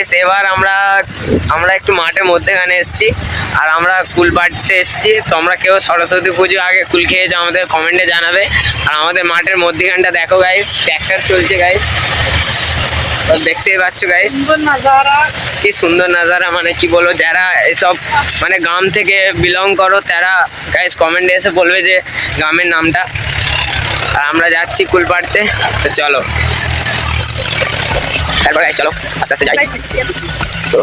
Guys এবার আমরা আমরা একটু মাঠের মধ্যেখানে এসেছি আর আমরা কুল পাড়তে এসেছি। তোমরা কেউ সরস্বতী পুজো আগে কুল খেয়েছো আমাদের কমেন্টে জানাবে। আর আমাদের মাঠের মধ্যেখানটা দেখো গাইস ট্র্যাক্টর চলছে গাইস তো দেখতেই পাচ্ছ গাইস কি সুন্দর নাজারা মানে কি বলব যারা এসব মানে গ্রাম থেকে বিলং করো তারা গাইস কমেন্টে এসে বলবে যে গ্রামের নামটা। আর আমরা যাচ্ছি কুল পাড়তে তো চলো। তারপর গাইস চলো আস্তে আস্তে যাই। তো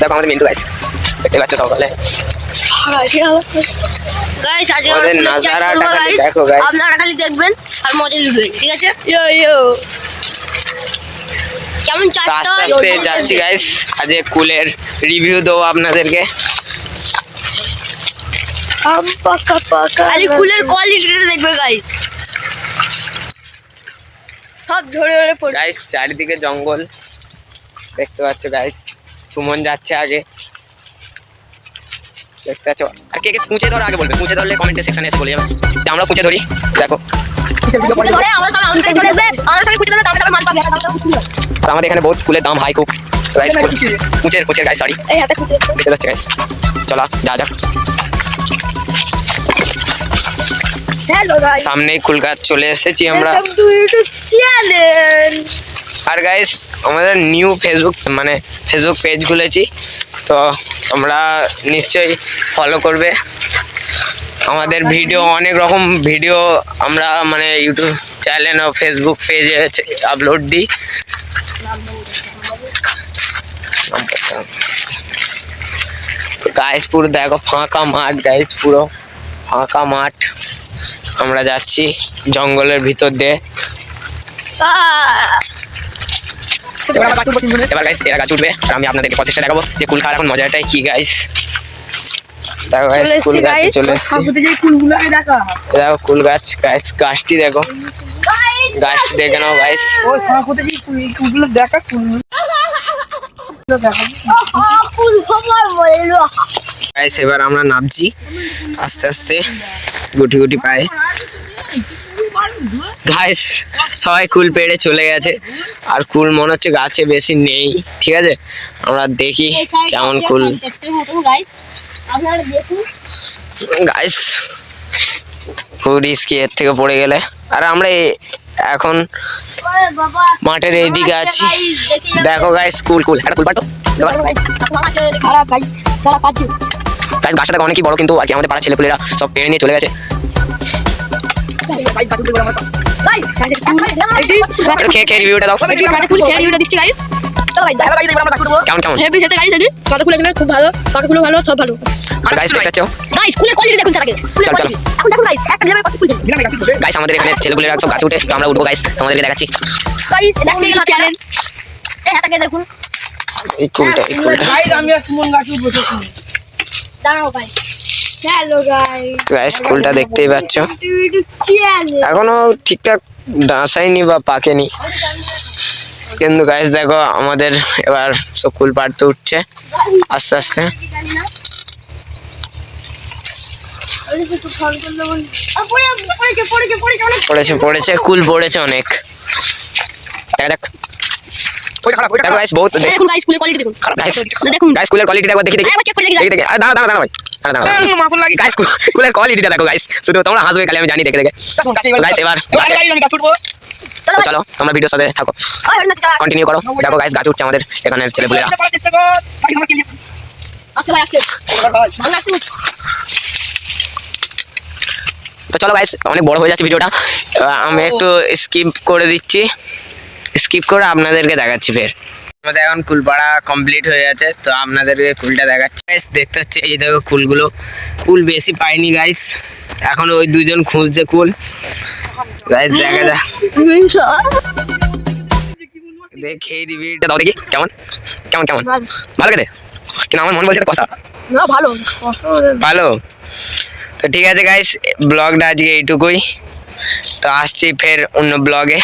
দেখো আমাদের মিন্টু গাইস দেখতে পাচ্ছ সকালে গাইস আজকে আমাদের আমরা নাজারাটা guys। আপনারা খালি দেখবেন আর মজা নেবেন ঠিক আছে? ইয়ো ইয়ো কেমন তো চাষটা আস্তে আস্তে যাচ্ছি গাইস আজকে কুলের রিভিউ দেবো আপনাদেরকে। খালি ফুলের কোয়ালিটিটা দেখবে গাইস সব ঝরে ঝরে পড়ে গাইস চারিদিকে জঙ্গল। দেখতে পাচ্ছ গাইস সুমন যাচ্ছে আগে। দেখতে পাচ্ছ? আর কে কে ধরো আগে বলবে। কুঁচে ধরলে কমেন্টে সেকশনে এসে বলে যাবে। যে আমরা কুঁচে ধরি দেখো। আমাদের এখানে বহুত ফুলের দাম হাই খুব গাইস কুঁচের কুঁচের গাইস শাড়ি এই হাতে কুচি দেখতে পাচ্ছ গাইস চলো যা যাক সামনেই কুল গাছ চলে এসেছি আমরা। আর গাইস আমাদের নিউ ফেসবুক মানে ফেসবুক পেজ খুলেছি। তো আমরা নিশ্চয়ই ফলো করবে। আমাদের ভিডিও অনেক রকম ভিডিও আমরা মানে ইউটিউব চ্যানেল ও ফেসবুক পেজে আপলোড দিই। গাইস পুরো দেখো ফাঁকা মাঠ গাইস পুরো ফাঁকা মাঠ। আমরা যাচ্ছি জঙ্গলের ভিতর দিয়ে। এবার গাইস এরা গাছ উঠবে। আর আমি আপনাদেরকে প্রচেষ্টা দেখাবো যে কুল খাওয়ার এখন মজাটাই কি গাইস দেখো গাইস কুল গাছে চলে এসেছি। দেখো। কুল গাছ গাইস গাছটি দেখো। দেখে নাও গাইস বলল। গাইস এবার আমরা নামছি। আস্তে আস্তে গুটি গুটি পায়ে। গাইস সবাই কুল পেড়ে চলে গেছে। আর কুল মনে হচ্ছে গাছে বেশি নেই, ঠিক আছে? আমরা দেখি কেমন কুল। গাইস খুব রিস্কি এর থেকে পড়ে গেলে। আর আমরা এখন মাঠের এইদিকে আছি। দেখো গাইস কুল কুল। একটা কুল পাটো খারাপ খারাপ গাইস গাছটা দেখো অনেকই বড় কিন্তু আর কি আমাদের পাড়া ছেলেপুলেরা সব পেড়ে নিয়ে চলে গেছে। খেয়ে খেয়ে রিভিউটা দাও। কেমন কেমন? খুব ভালো ভালো সব ভালো। গাইস দেখতে পাচ্ছ? গাইস স্কুলের কোয়ালিটি দেখুন আগে। চল, চল। এখন দেখুন গাইস একটা লেভেল কত ফুল গাইস আমাদের এখানে ছেলেপুলেরা সব গাছে উঠে তো আমরা উঠবো গাইস তোমাদেরকে দেখাচ্ছি। গাইস দেখুন। চ্যানেল এই হাতাকে দেখুন। এই কুলটা এই কুলটা দাঁড়াও ভাই। হ্যালো গাইস দেখতেই পাচ্ছ। এখনও ঠিকঠাক ডাসাইনি বা পাকেনি। কিন্তু গাইস দেখো আমাদের এবার সব কুল পাড়তে উঠছে। আস্তে আস্তে। পড়েছে পড়েছে কুল পড়েছে অনেক। দেখা যাক দেখো গাইস বহুত দেখুন গাইস স্কুলের কোয়ালিটি দেখুন। গাইস দেখুন গাইস কুলের কোয়ালিটিটা একবার দেখি দেখি। একবার চেক করে দেখি দেখি দেখি দাঁড়া দাঁড়া দাঁড়া ভাই। দাঁড়া দাঁড়া গাইস কুলের কোয়ালিটিটা দেখো গাইস শুধু তোমরা হাসবে খালি আমি জানি দেখে দেখে। গাইস এবার চলো। তোমরা ভিডিওর সাথে থাকো। কন্টিনিউ করো। দেখো গাইস গাছ উঠছে আমাদের এখানে ছেলেপুলেরা। আজকে ভাই আজকে। ভালো লাগছে তো চলো গাইস অনেক বড় হয়ে যাচ্ছে ভিডিওটা আমি একটু স্কিপ করে দিচ্ছি। স্কিপ করে আপনাদেরকে দেখাচ্ছি ফের। আমাদের এখন কুলপাড়া কমপ্লিট হয়ে গেছে তো আপনাদেরকে কুলটা দেখাচ্ছি। গাইস দেখতে হচ্ছে এই দেখো কুলগুলো। কুল বেশি পাইনি গাইস এখন ওই দুজন খুঁজছে কুল। গাইস দেখা যাক। দেখে এই রিভিউটা দাও দেখি। কেমন? কেমন কেমন? ভালো। খেতে? কিন্তু আমার মন বলছে না ভালো। ভালো। তো ঠিক আছে গাইস ব্লগটা আজকে এইটুকুই। তো আসছি ফের অন্য ব্লগে